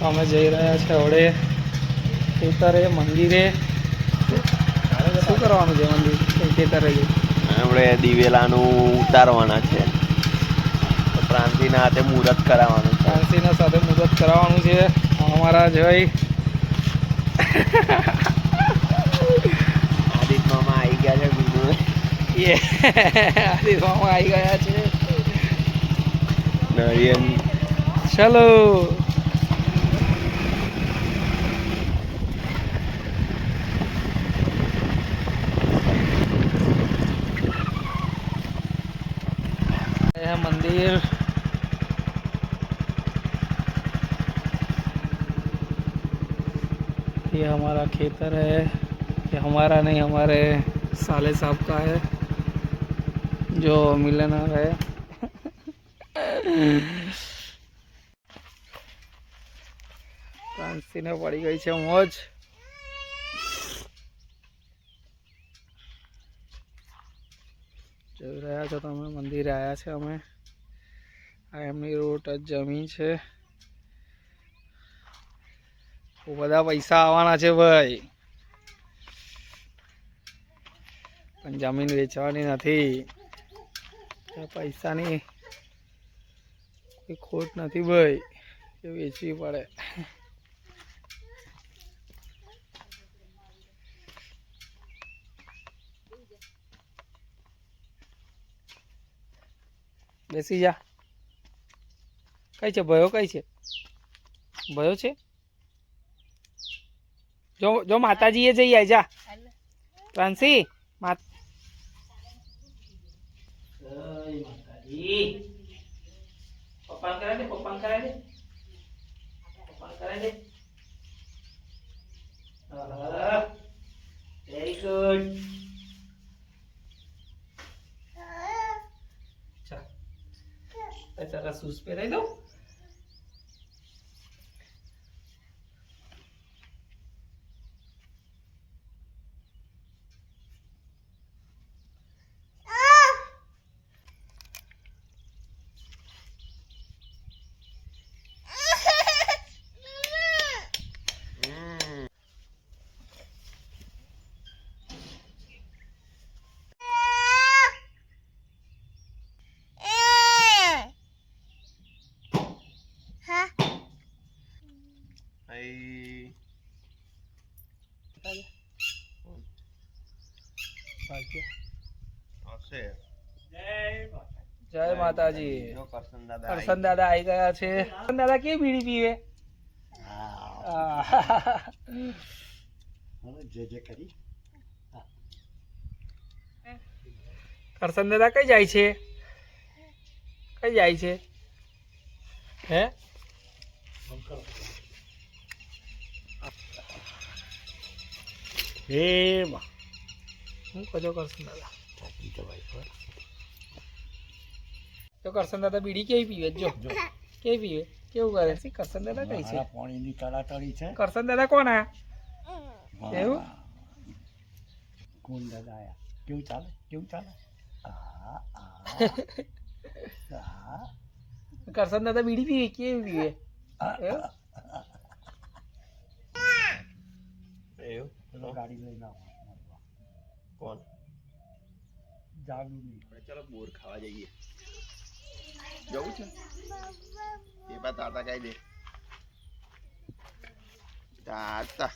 તો અમે જઈ રહ્યા છે હવે ખેતરે મંદિરે. શું કરવાનું છે મંદિર? ખેતરે આપણે દિવેલાનું ઉતારવાના છે. પ્રાંતિના હાથે મુહૂર્ત કરાવવાનું છે. પ્રાંતિના સાથે મુહૂર્ત કરાવવાનું છે. અમારા જય આદિત મામા આવી ગયા છે બીજું એ મામા આવી ગયા છે. નરિયન ચલો. यह मंदिर ये हमारा खेतर है ये हमारा नहीं हमारे साले साहब का है जो मिलनर है કાંસીને પડી ગઈ છે મોજ જોઈ રહ્યા છો તમે, મંદિરે આવ્યા છે અમે. આ એમની જ જમીન છે. બધા પૈસા આવવાના છે ભાઈ. પણ જમીન વેચવાની નથી. પૈસાની કોઈ ખોટ નથી ભાઈ એ વેચવી પડે. બેસી જા. કઈ છે? ભયો કઈ છે? ભયો છે? જો જો માતાજીએ જઈ આવી જા. પ્રાંસી વેરી માતાજી પપ્પા કરાય દે પપ્પા કરાય દે પપ્પા કરાય દે વેરી ગુડ ચાલ એ તારા શૂઝ પહેરાઈ દઉં હશે જય માતાજી કરશન દાદા આવી ગયા છે કરશન દાદા કેવી બીડી પીવે કરશન દાદા કઈ જાય છે કઈ જાય છે હે હે માં. હું કજો કરશું દાદા. જવાય પર. તો કરશન દાદા બીડી કેવી પીવે? જો કેવી પીવે? કેવું કરે? છે કરશન દાદા કઈ છે? પાણીની તળાતળી છે. કરશન દાદા કોણ આ એવું? કોણ દાદા આયા. કેવું ચાલે? કેવું ચાલે? આ આ આ. કરશન દાદા બીડી પીવે? કેવી પીવે? એવું? એવું પેલો ગાડી લઈને આવો. કોણ? જાવું નહીં ચાલો બોર ખાવા જઈએ. જવું છે? એ બા તાતા કહી દે. તાતા.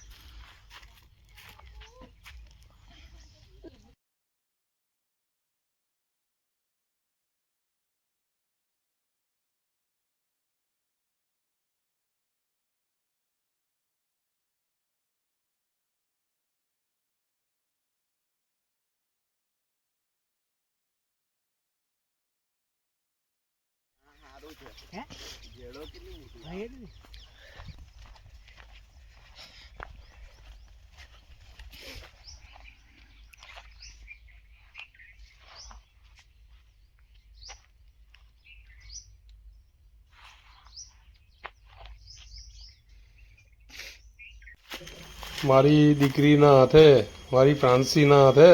મારી દીકરીના હાથે મારી ફ્રાન્સીના હાથે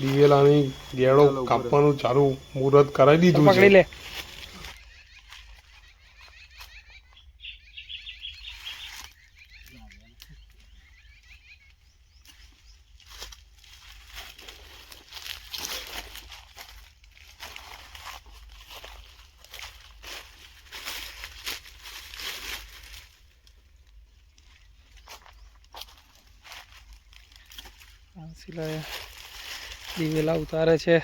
દિવેલાની ગેળો કાપવાનું ચાલુ મુહૂર્ત કરાવી દીધું છે. શિલા દિવેલા ઉતારે છે.